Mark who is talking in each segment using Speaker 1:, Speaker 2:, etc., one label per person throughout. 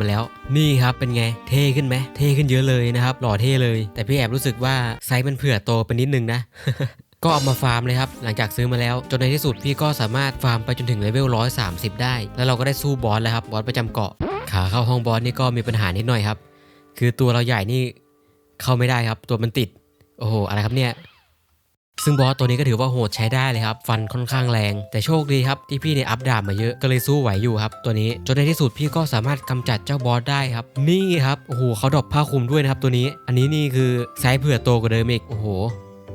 Speaker 1: มาแล้ว นี่ครับเป็นไงเท่ขึ้นไหมเท่ขึ้นเยอะเลยนะครับ หล่อเท่เลย แต่พี่แอบรู้สึกว่าไซส์มันเผื่อโตไปนิดนึงนะก็เอามาฟาร์มเลยครับ หลังจากซื้อมาแล้ว จนในที่สุดพี่ก็สามารถฟาร์มไปจนถึงเลเวล 130 ได้ แล้วเราก็ได้สู้บอสแล้วครับ บอสประจำเกาะ ขาเข้าห้องบอสนี่ก็มีปัญหานิดหน่อยครับ คือตัวเราใหญ่นี่เข้าไม่ได้ครับ ตัวมันติด โอ้โห อะไรครับเนี่ย ซึ่งบอสตัวนี้ก็ถือว่าโหดใช้ได้เลยครับฟันค่อนข้างแรง แต่โชคดีครับที่พี่เนี่ยอัพดาบมาเยอะก็เลยสู้ไหวอยู่ครับตัวนี้จนในที่สุดพี่ก็สามารถกำจัดเจ้าบอสได้ครับ นี่ครับโอ้โหเขาดรอปผ้าคลุมด้วยนะครับตัวนี้ อันนี้นี่คือไซส์เผื่อโตกว่าเดิมอีกโอ้โห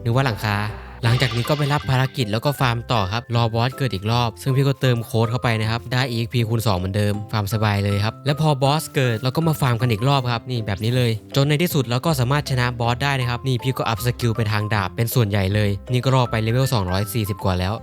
Speaker 1: นึกว่าหลังคา หลังจากนี้ก็ไปรับภารกิจแล้วก็ฟาร์มต่อครับ รอบอสเกิดอีกรอบ ซึ่งพี่ก็เติมโค้ดเข้าไปนะครับ ได้ EXP คูณ2เหมือนเดิม ฟาร์มสบายเลยครับ และพอบอสเกิดเราก็มาฟาร์มกันอีกรอบครับ นี่แบบนี้เลย จนในที่สุดเราก็สามารถชนะบอสได้นะครับ นี่พี่ก็อัพสกิลไปทางดาบเป็นส่วนใหญ่เลย นี่ก็รอไปเลเวล240 กว่าแล้ว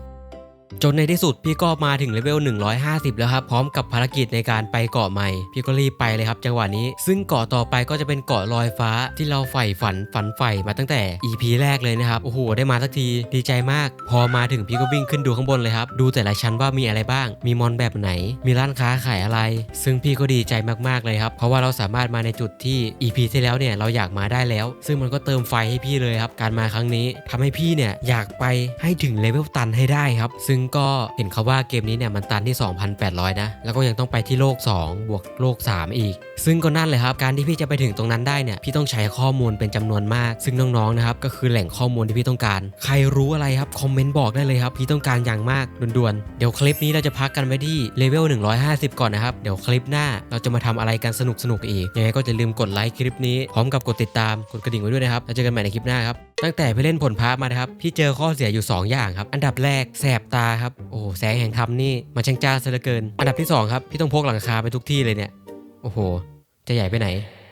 Speaker 1: จนในที่สุดพี่ก็มาถึงเลเวล 150 แล้วครับ พร้อมกับภารกิจในการไปเกาะใหม่ พี่ก็รีบไปเลยครับจังหวะนี้ ซึ่งเกาะต่อไปก็จะเป็นเกาะลอยฟ้าที่เราใฝ่ฝันฝันใฝ่มาตั้งแต่ EP แรกเลยนะครับ โอ้โห ได้มาสักทีดีใจมาก พอมาถึงพี่ก็วิ่งขึ้นดูข้างบนเลยครับ ดูแต่ละชั้นว่ามีอะไรบ้าง มีมอนแบบไหน มีร้านค้าขายอะไร ซึ่งพี่ก็ดีใจมากๆเลยครับ เพราะว่าเราสามารถมาในจุดที่ EP ที่แล้วเนี่ยเราอยากมาได้แล้ว ซึ่งมันก็เติมไฟให้พี่เลยครับ การมาครั้งนี้ทำให้พี่เนี่ยอยากไปให้ถึงเลเวลตันให้ได้ครับซึ่งก็เห็นเขาว่าเกมนี้เนี่ยมันตันที่ 2,800 นะ แล้วก็ยังต้องไปที่โลก 2 บวกโลก 3 อีก ซึ่งก็นั่นเลยครับ การที่พี่จะไปถึงตรงนั้นได้เนี่ยพี่ต้องใช้ข้อมูลเป็นจำนวนมาก ซึ่งน้องๆนะครับก็คือแหล่งข้อมูลที่พี่ต้องการ ใครรู้อะไรครับคอมเมนต์บอกได้เลยครับพี่ต้องการอย่างมากด่วนๆเดี๋ยวคลิปนี้เราจะพักกันไว้ที่เลเวล150 ก่อนนะครับเดี๋ยวคลิปหน้าเราจะมาทำอะไรกันสนุกๆอีกยังไงก็จะลืมกดไลค์คลิปนี้พร้อมกับกดติดตามกดกระดิ่งไว้ด้วยนะครับแล้วเจอกันใหม่ในคลิปหน้าครับ ตั้งแต่ไปเล่นผลพาร์มานะครับ พี่เจอข้อเสียอยู่ 2 อย่างครับ อันดับแรกแสบตาครับ โอ้แสงแห่งธรรมนี่มันช่างจ้าซะเหลือเกิน อันดับที่ 2 ครับ พี่ต้องพกหลังคาไปทุกที่เลยเนี่ย โอ้โห จะใหญ่ไปไหน